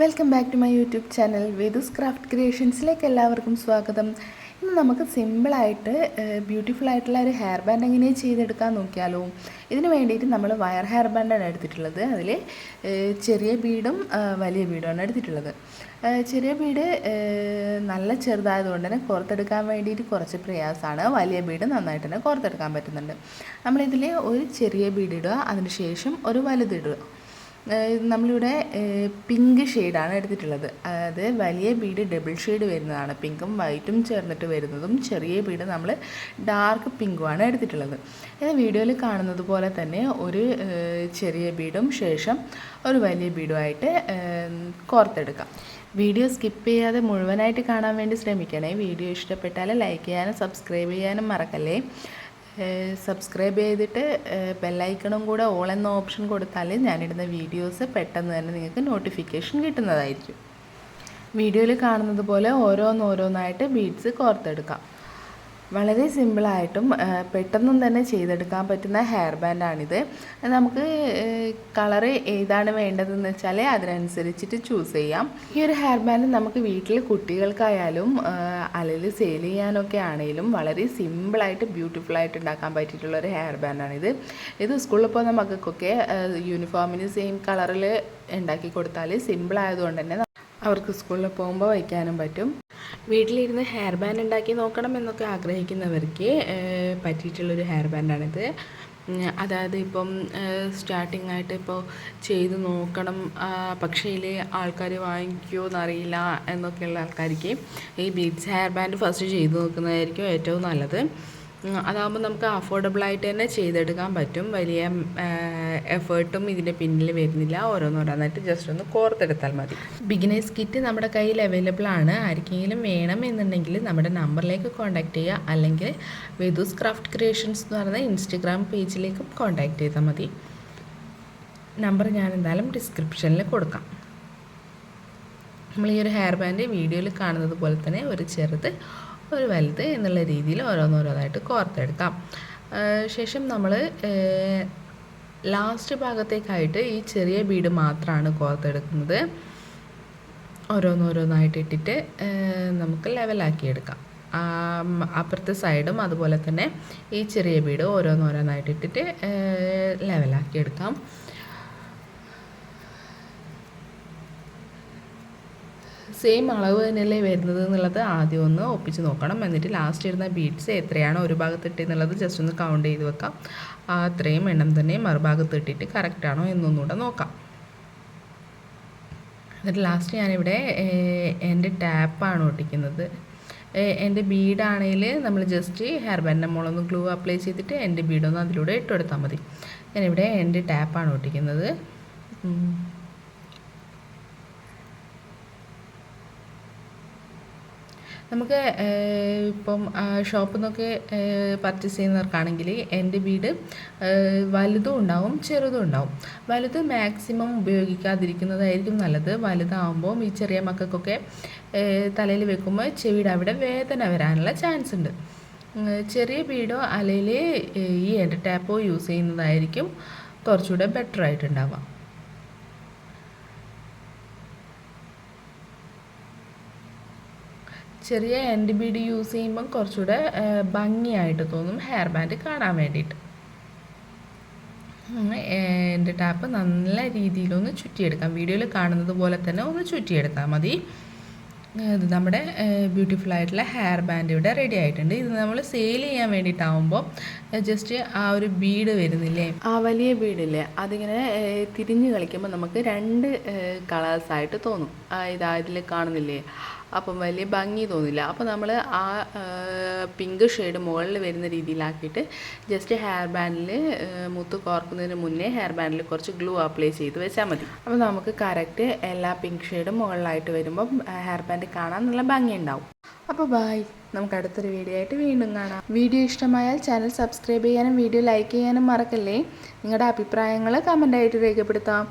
Welcome back to my YouTube channel Vedu's craft ക്രിയേഷൻസിലേക്ക് എല്ലാവർക്കും സ്വാഗതം. ഇന്ന് നമുക്ക് സിമ്പിളായിട്ട് ബ്യൂട്ടിഫുൾ ആയിട്ടുള്ള ഒരു ഹെയർ ബാൻഡ് എങ്ങനെ ചെയ്തെടുക്കാൻ നോക്കിയാലോ. ഇതിന് വേണ്ടിയിട്ട് നമ്മൾ വയർ ഹെയർ ബാൻഡാണ് എടുത്തിട്ടുള്ളത്. അതിൽ ചെറിയ ബീഡും വലിയ ബീഡുമാണ് എടുത്തിട്ടുള്ളത്. ചെറിയ ബീഡ് നല്ല ചെറുതായതുകൊണ്ട് തന്നെ പുറത്തെടുക്കാൻ വേണ്ടിയിട്ട് കുറച്ച് പ്രയാസമാണ്. വലിയ ബീഡ് നന്നായിട്ട് തന്നെ പുറത്തെടുക്കാൻ പറ്റുന്നുണ്ട്. നമ്മളിതിൽ ഒരു ചെറിയ ബീഡ് ഇടുക അതിന് ശേഷം ഒരു വലുതിടുക നമ്മളിവിടെ പിങ്ക് ഷെയ്ഡാണ് എടുത്തിട്ടുള്ളത്. അതായത് വലിയ ബീഡ് ഡബിൾ ഷെയ്ഡ് വരുന്നതാണ്. പിങ്കും വൈറ്റും ചേർന്നിട്ട് വരുന്നതും ചെറിയ ബീഡ് നമ്മൾ ഡാർക്ക് പിങ്കുമാണ് എടുത്തിട്ടുള്ളത്. ഇത് വീഡിയോയിൽ കാണുന്നത് പോലെ തന്നെ ഒരു ചെറിയ ബീഡും ശേഷം ഒരു വലിയ ബീഡുമായിട്ട് കോർത്തെടുക്കാം. വീഡിയോ സ്കിപ്പ് ചെയ്യാതെ മുഴുവനായിട്ട് കാണാൻ വേണ്ടി ശ്രമിക്കണേ. വീഡിയോ ഇഷ്ടപ്പെട്ടാൽ ലൈക്ക് ചെയ്യാനും സബ്സ്ക്രൈബ് ചെയ്യാനും മറക്കല്ലേ. സബ്സ്ക്രൈബ് ചെയ്തിട്ട് ബെല്ലൈക്കണും കൂടെ ഓൾ എന്ന ഓപ്ഷൻ കൊടുത്താൽ ഞാനിടുന്ന വീഡിയോസ് പെട്ടെന്ന് തന്നെ നിങ്ങൾക്ക് നോട്ടിഫിക്കേഷൻ കിട്ടുന്നതായിരിക്കും. വീഡിയോയിൽ കാണുന്നത് പോലെ ഓരോന്നോരോന്നായിട്ട് ബീഡ്സ് കോർത്തെടുക്കാം. വളരെ സിമ്പിളായിട്ടും പെട്ടെന്നും തന്നെ ചെയ്തെടുക്കാൻ പറ്റുന്ന ഹെയർ ബാൻഡാണിത് നമുക്ക് കളറ് ഏതാണ് വേണ്ടതെന്ന് വെച്ചാൽ അതിനനുസരിച്ചിട്ട് ചൂസ് ചെയ്യാം. ഈ ഒരു ഹെയർ ബാൻഡ് നമുക്ക് വീട്ടിൽ കുട്ടികൾക്കായാലും അല്ലെങ്കിൽ സെയിൽ ചെയ്യാനൊക്കെ ആണെങ്കിലും വളരെ സിമ്പിളായിട്ട് ആയിട്ട് ഉണ്ടാക്കാൻ പറ്റിയിട്ടുള്ള ഒരു ഹെയർ ബാൻഡാണിത് ഇത് സ്കൂളിൽ പോകുന്ന മക്കൾക്കൊക്കെ യൂണിഫോമിന് സെയിം കളറിൽ ഉണ്ടാക്കി കൊടുത്താൽ സിമ്പിൾ ആയതുകൊണ്ട് തന്നെ അവർക്ക് സ്കൂളിൽ പോകുമ്പോൾ വയ്ക്കാനും പറ്റും. വീട്ടിലിരുന്ന് ഹെയർ ബാൻഡ് ഉണ്ടാക്കി നോക്കണം എന്നൊക്കെ ആഗ്രഹിക്കുന്നവർക്ക് പറ്റിയിട്ടുള്ളൊരു ഹെയർ ബാൻഡാണിത് അതായത് ഇപ്പം സ്റ്റാർട്ടിംഗ് ആയിട്ട് ഇപ്പോൾ ചെയ്ത് നോക്കണം പക്ഷേ ഇതിൽ ആൾക്കാർ വാങ്ങിക്കുമോ എന്നറിയില്ല എന്നൊക്കെയുള്ള ആൾക്കാർക്ക് ഈ ബീഡ്സ് ഹെയർ ബാൻഡ് ഫസ്റ്റ് ചെയ്ത് നോക്കുന്നതായിരിക്കും ഏറ്റവും നല്ലത്. അതാകുമ്പോൾ നമുക്ക് അഫോർഡബിൾ ആയിട്ട് തന്നെ ചെയ്തെടുക്കാൻ പറ്റും. വലിയ എഫേർട്ടും ഇതിന്റെ പിന്നിൽ വരുന്നില്ല. ഓരോന്നോരോന്നായിട്ട് ജസ്റ്റ് ഒന്ന് കോർത്തെടുത്താൽ മതി. ബിഗിനേഴ്സ് കിറ്റ് നമ്മുടെ കയ്യിൽ അവൈലബിൾ ആണ്. ആർക്കെങ്കിലും വേണം എന്നുണ്ടെങ്കിൽ നമ്മുടെ നമ്പറിലേക്ക് കോൺടാക്ട് ചെയ്യുക. അല്ലെങ്കിൽ വെദൂസ് ക്രാഫ്റ്റ് ക്രിയേഷൻസ് എന്ന് പറയുന്ന ഇൻസ്റ്റഗ്രാം പേജിലേക്കും കോൺടാക്ട് ചെയ്താൽ മതി. നമ്പർ ഞാൻ എന്തായാലും ഡിസ്ക്രിപ്ഷനിൽ കൊടുക്കാം. നമ്മൾ ഈ ഒരു ഹെയർ ബാൻഡ് വീഡിയോയിൽ കാണുന്നത് പോലെ തന്നെ ഒരു ചെറുത് ഒരു വലുത് എന്നുള്ള രീതിയിൽ ഓരോന്നോരോന്നായിട്ട് കോർത്തെടുക്കാം. ശേഷം നമ്മൾ ലാസ്റ്റ് ഭാഗത്തേക്കായിട്ട് ഈ ചെറിയ ബീഡ് മാത്രമാണ് കോർത്തെടുക്കുന്നത്. ഓരോന്നോരോന്നായിട്ട് ഇട്ടിട്ട് നമുക്ക് ലെവലാക്കി എടുക്കാം അപ്പുറത്തെ സൈഡും അതുപോലെ തന്നെ ഈ ചെറിയ ബീഡ് ഓരോന്നോരോന്നായിട്ട് ഇട്ടിട്ട് ലെവലാക്കി എടുക്കാം സെയിം അളവ് തന്നെയല്ലേ വരുന്നത് എന്നുള്ളത് ആദ്യം ഒന്ന് ഒപ്പിച്ച് നോക്കണം. എന്നിട്ട് ലാസ്റ്റ് ഇരുന്ന ബീഡ്സ് എത്രയാണോ ഒരു ഭാഗത്ത് ഇട്ടെന്നുള്ളത് ജസ്റ്റ് ഒന്ന് കൗണ്ട് ചെയ്ത് വെക്കാം. അത്രയും എണ്ണം തന്നെ മറുഭാഗത്ത് ഇട്ടിട്ട് കറക്റ്റാണോ എന്നൊന്നുകൂടെ നോക്കാം. എന്നിട്ട് ലാസ്റ്റ് ഞാനിവിടെ എന്റെ ടാപ്പാണ് ഒട്ടിക്കുന്നത്. എന്റെ ബീഡാണെങ്കിൽ നമ്മൾ ജസ്റ്റ് ഹെയർ ബാൻഡിന്റെ മുകളൊന്ന് ഗ്ലൂ അപ്ലൈ ചെയ്തിട്ട് എന്റെ ബീഡൊന്ന് അതിലൂടെ ഇട്ട് മതി. ഞാനിവിടെ എന്റെ ടാപ്പാണ് ഒട്ടിക്കുന്നത്. നമുക്ക് ഇപ്പം ഷോപ്പിൽ നിന്നൊക്കെ പർച്ചേസ് ചെയ്യുന്നവർക്കാണെങ്കിൽ എന്റെ വീട് വലുതും ഉണ്ടാവും ചെറുതും ഉണ്ടാവും. വലുത് മാക്സിമം ഉപയോഗിക്കാതിരിക്കുന്നതായിരിക്കും നല്ലത്. വലുതാവുമ്പോൾ ഈ ചെറിയ മക്കൾക്കൊക്കെ തലയിൽ വെക്കുമ്പോൾ ചെവിയുടെ അവിടെ വേദന വരാനുള്ള ചാൻസ് ഉണ്ട്. ചെറിയ വീടോ അല്ലെങ്കിൽ ഈ എന്റെ ടാപ്പോ യൂസ് ചെയ്യുന്നതായിരിക്കും കുറച്ചുകൂടെ ബെറ്റർ ആയിട്ടുണ്ടാവുക. ചെറിയ എൻഡ് ബീഡ് യൂസ് ചെയ്യുമ്പം കുറച്ചുകൂടെ ഭംഗിയായിട്ട് തോന്നും ഹെയർ ബാൻഡ് കാണാൻ വേണ്ടിയിട്ട്. എന്റെ ടാപ്പ് നല്ല രീതിയിലൊന്ന് ചുറ്റിയെടുക്കാം. വീഡിയോയിൽ കാണുന്നത് പോലെ തന്നെ ഒന്ന് ചുറ്റിയെടുത്താൽ മതി. ഇത് നമ്മുടെ ബ്യൂട്ടിഫുൾ ആയിട്ടുള്ള ഹെയർ ബാൻഡ് ഇവിടെ റെഡി ആയിട്ടുണ്ട്. ഇത് നമ്മൾ സെയിൽ ചെയ്യാൻ വേണ്ടിയിട്ടാവുമ്പോൾ ജസ്റ്റ് ആ ഒരു ബീഡ് വരുന്നില്ലേ? ആ വലിയ ബീഡില്ലേ? അതിങ്ങനെ തിരിഞ്ഞ് കളിക്കുമ്പോൾ നമുക്ക് രണ്ട് കളേഴ്സായിട്ട് തോന്നും. ഇതാ ഇതിൽ കാണുന്നില്ലേ? അപ്പം വലിയ ഭംഗി തോന്നില്ല. അപ്പോൾ നമ്മൾ ആ പിങ്ക് ഷെയ്ഡ് മുകളിൽ വരുന്ന രീതിയിലാക്കിയിട്ട് ജസ്റ്റ് ഹെയർ ബാൻഡിൽ മുത്ത് കോർക്കുന്നതിന് മുന്നേ ഹെയർ ബാൻഡിൽ കുറച്ച് ഗ്ലൂ അപ്ലൈ ചെയ്ത് വെച്ചാൽ മതി. അപ്പോൾ നമുക്ക് കറക്റ്റ് എല്ലാ പിങ്ക് ഷെയ്ഡും മുകളിലായിട്ട് വരുമ്പം ഹെയർ ബാൻഡ് കാണാൻ നല്ല ഭംഗിയുണ്ടാവും അപ്പോൾ ബായ് നമുക്ക് അടുത്തൊരു വീഡിയോ ആയിട്ട് വീണ്ടും കാണാം. വീഡിയോ ഇഷ്ടമായാൽ ചാനൽ സബ്സ്ക്രൈബ് ചെയ്യാനും വീഡിയോ ലൈക്ക് ചെയ്യാനും മറക്കല്ലേ? നിങ്ങളുടെ അഭിപ്രായങ്ങൾ കമന്റായിട്ട് രേഖപ്പെടുത്താം.